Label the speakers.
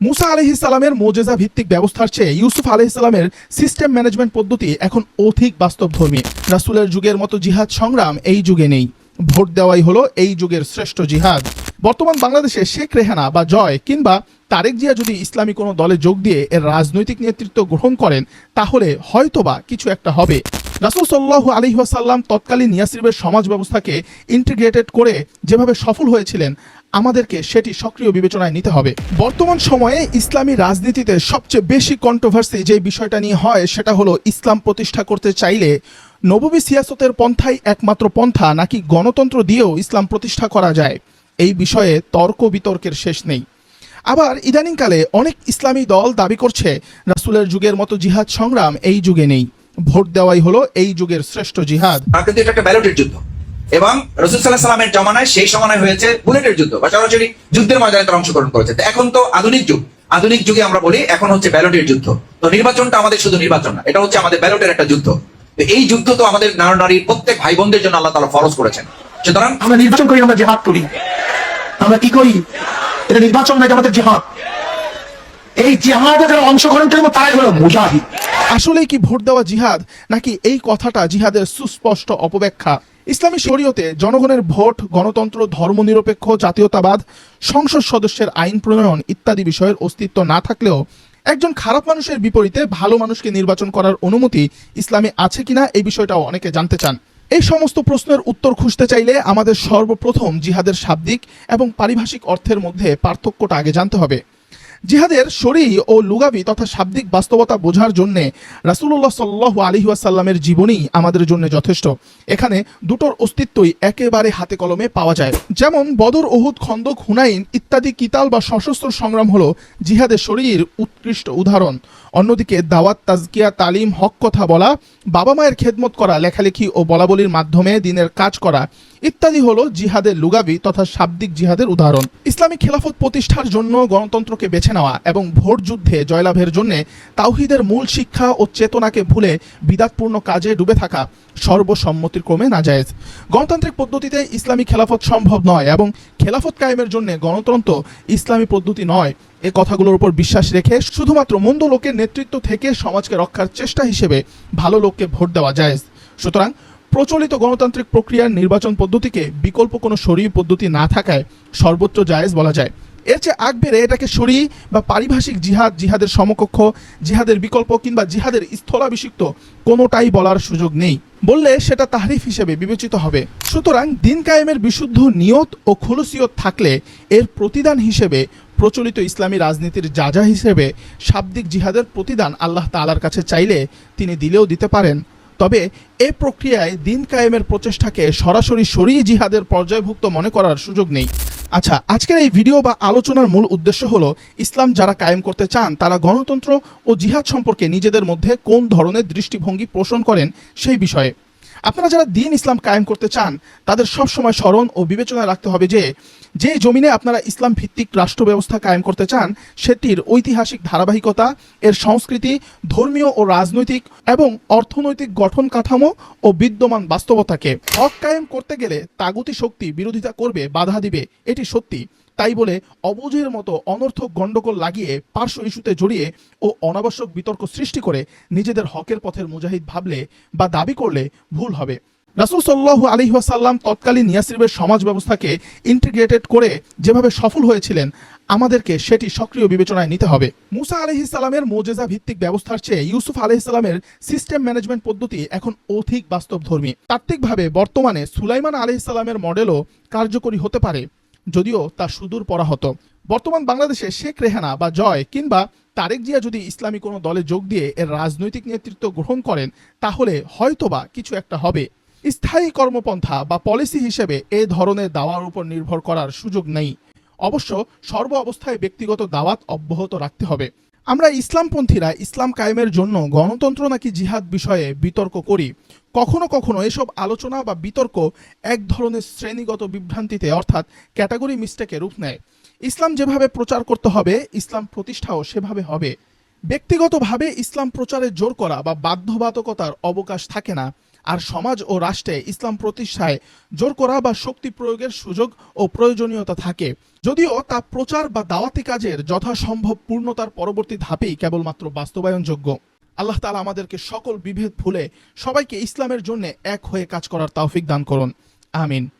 Speaker 1: মুসা আলহিসালামের মোজেজা ভিত্তিক ব্যবস্থার চেয়ে ইউসুফ আলহিসালামের সিস্টেম ম্যানেজমেন্ট পদ্ধতি এখন অধিক বাস্তবধর্মী। রাসুলের যুগের মতো জিহাদ সংগ্রাম এই যুগে নেই। ভোট দেওয়াই হলো এই যুগের শ্রেষ্ঠ জিহাদ। বর্তমান বাংলাদেশে শেখ রেহানা বা জয় কিংবা তারেক জিয়া যদি ইসলামী কোনো দলে যোগ দিয়ে এর রাজনৈতিক নেতৃত্ব গ্রহণ করেন, তাহলে হয়তোবা কিছু একটা হবে। রাসুল সাল্লাহ আলী ওয়াসাল্লাম তৎকালীন ইয়াসিরের সমাজ ব্যবস্থাকে ইন্টিগ্রেটেড করে যেভাবে সফল হয়েছিলেন, আমাদেরকে সেটি সক্রিয় বিবেচনায় নিতে হবে। বর্তমান সময়ে ইসলামী রাজনীতিতে সবচেয়ে বেশি কন্ট্রোভার্সি যে বিষয়টা নিয়ে হয়, সেটা হলো ইসলাম প্রতিষ্ঠা করতে চাইলে নববী সিয়াসতের পন্থাই একমাত্র পন্থা, নাকি গণতন্ত্র দিয়েও ইসলাম প্রতিষ্ঠা করা যায়। এই বিষয়ে তর্ক বিতর্কের শেষ নেই। আবার ইদানিংকালে অনেক ইসলামী দল দাবি করছে রাসুলের যুগের মতো জিহাদ সংগ্রাম এই যুগে নেই। ভোট দেওয়াই হলো এই যুগের শ্রেষ্ঠ জিহাদ।
Speaker 2: কিন্তু এটা একটা ব্যালটের যুদ্ধ। এবং রসুল সাল্লাহ সাল্লামের জমানায় সেই সময় হয়েছে বুলেটের যুদ্ধ বা সরাসরি যুদ্ধের ময়দানে তারা অংশগ্রহণ করেছে। এখন তো আধুনিক যুগ। আধুনিক যুগে আমরা বলি এখন হচ্ছে ব্যালটের যুদ্ধ। তো নির্বাচনটা আমাদের শুধু নির্বাচন না এটা হচ্ছে আমাদের ব্যালটের একটা যুদ্ধ। তো এই যুদ্ধ তো আমাদের নারী নারীর প্রত্যেক ভাই বোনদের জন্য আল্লাহ তালা ফরজ করেছেন। সুতরাং
Speaker 3: আমরা নির্বাচন করি আমরা জেহাদ করি। আমরা কি করি? এটা নির্বাচন না এটা আমাদের জেহাদ। এই জেহাদে যারা অংশগ্রহণ করব তারাই হলো মুজাহিদ।
Speaker 1: আসলেই কি ভোট দেওয়া জিহাদ, নাকি এই কথাটা জিহাদের সুস্পষ্ট অপব্যাখ্যা? ইসলামী শরীয়তে জনগণের ভোট, গণতন্ত্র, ধর্মনিরপেক্ষ, জাতীয়তাবাদ, সংসদ সদস্যের আইন প্রণয়ন ইত্যাদি বিষয়ের অস্তিত্ব না থাকলেও একজন খারাপ মানুষের বিপরীতে ভালো মানুষকে নির্বাচন করার অনুমতি ইসলামে আছে কিনা, এই বিষয়টাও অনেকে জানতে চান। এই সমস্ত প্রশ্নের উত্তর খুঁজতে চাইলে আমাদের সর্বপ্রথম জিহাদের শাব্দিক এবং পারিভাষিক অর্থের মধ্যে পার্থক্যটা আগে জানতে হবে। জিহাদের শরী ও লুগাবি তথা শাব্দিক বাস্তবতা বোঝার জন্যে রাসুল্লাহ সাল্লাহ আলী জীবনী আমাদের জন্য যথেষ্ট। এখানে দুটোর অস্তিত্বই একেবারে হাতে কলমে পাওয়া যায়। যেমন বদর ওহুদ খন্দক, হুনাইন ইত্যাদি কিতাল বা সশস্ত্র সংগ্রাম হলো জিহাদের শরীর উৎকৃষ্ট উদাহরণ। অন্যদিকে দাওয়াত, তাজকিয়া, তালিম, হক কথা বলা, বাবা মায়ের খেদমত করা, লেখালেখি ও বলাবলির মাধ্যমে দিনের কাজ করা ইত্যাদি হলো জিহাদের লুগাবি তথা শাব্দিক জিহাদের উদাহরণ। ইসলামী খেলাফত প্রতিষ্ঠার জন্য গণতন্ত্রকে বেছে নেওয়া এবং ভোট যুদ্ধে জয়লাভের জন্য তাওহিদের মূল শিক্ষা ও চেতনাকে ভুলে বিদাতপূর্ণ কাজে ডুবে থাকা সর্বসম্মতির ক্রমে নাজায়েজ। গণতান্ত্রিক পদ্ধতিতে ইসলামী খেলাফত সম্ভব নয় এবং খেলাফত কায়েমের জন্য গণতন্ত্র ইসলামী পদ্ধতি নয়। এ কথাগুলোর উপর বিশ্বাস রেখে শুধুমাত্র মন্দ লোকের নেতৃত্ব থেকে সমাজকে রক্ষার চেষ্টা হিসেবে ভালো লোককে ভোট দেওয়া যায়। সুতরাং প্রচলিত গণতান্ত্রিক প্রক্রিয়ার নির্বাচন পদ্ধতিকে বিকল্প কোনো সরিয়ে পদ্ধতি না থাকায় সর্বোচ্চ জায়েজ বলা যায়। এর চেয়ে আগ বেড়ে এটাকে সরি বা পারিভাষিক জিহাদ, জিহাদের সমকক্ষ, জিহাদের বিকল্প কিংবা জিহাদের স্থলাভিষিক্ত কোনোটাই বলার সুযোগ নেই। বললে সেটা তাহরিফ হিসেবে বিবেচিত হবে। সুতরাং দিন কায়েমের বিশুদ্ধ নিয়ত ও খুলুসিয়ত থাকলে এর প্রতিদান হিসেবে প্রচলিত ইসলামী রাজনীতির যাজা হিসেবে শাব্দিক জিহাদের প্রতিদান আল্লাহ তালার কাছে চাইলে তিনি দিলেও দিতে পারেন। তবে এ প্রক্রিয়ায় দিন কায়েমের প্রচেষ্টাকে সরাসরি সরিয়ে জিহাদের পর্যায়ভুক্ত মনে করার সুযোগ নেই। আচ্ছা আজকের এই ভিডিও বা আলোচনার মূল উদ্দেশ্য হলো, ইসলাম যারা কায়েম করতে চান, তারা গণতন্ত্র ও জিহাদ সম্পর্কে নিজেদের মধ্যে কোন ধরনের দৃষ্টিভঙ্গি পোষণ করেন সেই বিষয়ে। আপনারা যারা দিন ইসলাম কায়েম করতে চান, তাদের সব সময় স্মরণ ও বিবেচনা রাখতে হবে যে যে জমিনে আপনারা ইসলাম ভিত্তিক রাষ্ট্র ব্যবস্থা কায়েম করতে চান, সেটির ঐতিহাসিক ধারাবাহিকতা, এর সংস্কৃতি, ধর্মীয় ও রাজনৈতিক এবং অর্থনৈতিক গঠন কাঠামো ও বিদ্যমান বাস্তবতাকে। হক কায়েম করতে গেলে তাগুতি শক্তি বিরোধিতা করবে, বাধা দিবে, এটি সত্যি। তাই বলে অবুঝের মতো অনর্থক গণ্ডগোল লাগিয়ে পার্শ্ব ইস্যুতে জড়িয়ে ও অনাবশ্যক বিতর্ক সৃষ্টি করে নিজেদের হকের পথের মুজাহিদ ভাবলে বা দাবি করলে ভুল হবে। রাসুল সাল্লাহ আলী ওয়াসাল্লাম তৎকালীন ইয়াসিরের সমাজ ব্যবস্থাকে ইন্টিগ্রেটেড করে যেভাবে সফল হয়েছিলেন, আমাদেরকে সেটি সক্রিয় বিবেচনায় নিতে হবে। মুসা আলহি সালামের মোজেজা ভিত্তিক ব্যবস্থার চেয়ে ইউসুফ আলহি সালামের সিস্টেম ম্যানেজমেন্ট পদ্ধতি এখন অধিক বাস্তবধর্মী। তাত্ত্বিকভাবে বর্তমানে সুলাইমান আলহি সালামের মডেলও কার্যকরী হতে পারে। যদিও তা সুদূর পড়া পরাহত। বর্তমান বাংলাদেশে শেখ রেহানা বা জয় কিংবা তারেক জিয়া যদি ইসলামী কোনো দলে যোগ দিয়ে এর রাজনৈতিক নেতৃত্ব গ্রহণ করেন, তাহলে হয়তোবা কিছু একটা হবে। স্থায়ী কর্মপন্থা বা পলিসি হিসেবে এ ধরনের দাওয়ার উপর নির্ভর করার সুযোগ নেই। অবশ্য সর্ব অবস্থায় ব্যক্তিগত দাওয়াত অব্যাহত রাখতে হবে। আমরা ইসলামপন্থীরা ইসলাম কায়েমের জন্য গণতন্ত্র নাকি জিহাদ বিষয়ে বিতর্ক করি? কখনো কখনো এসব আলোচনা বা বিতর্ক এক ধরনের শ্রেণীগত বিভ্রান্তিতে, অর্থাৎ ক্যাটাগরি মিস্টেকে রূপ নেয়। ইসলাম যেভাবে প্রচার করতে হবে, ইসলাম প্রতিষ্ঠাও সেভাবে হবে। ব্যক্তিগতভাবে ইসলাম প্রচারে জোর করা বা বাধ্যবাধকতার অবকাশ থাকে না। আর সমাজ ও রাষ্ট্রে ইসলাম প্রতিষ্ঠায় জোর করা বা শক্তি প্রয়োগের সুযোগ ও প্রয়োজনীয়তা থাকে। যদিও তা প্রচার বা দাওয়াতি কাজের যথাসম্ভব পূর্ণতার পরবর্তী ধাপেই কেবলমাত্র বাস্তবায়নযোগ্য। আল্লাহ তালা আমাদেরকে সকল বিভেদ ভুলে সবাইকে ইসলামের জন্য এক হয়ে কাজ করার তাওফিক দান করুন। আমিন।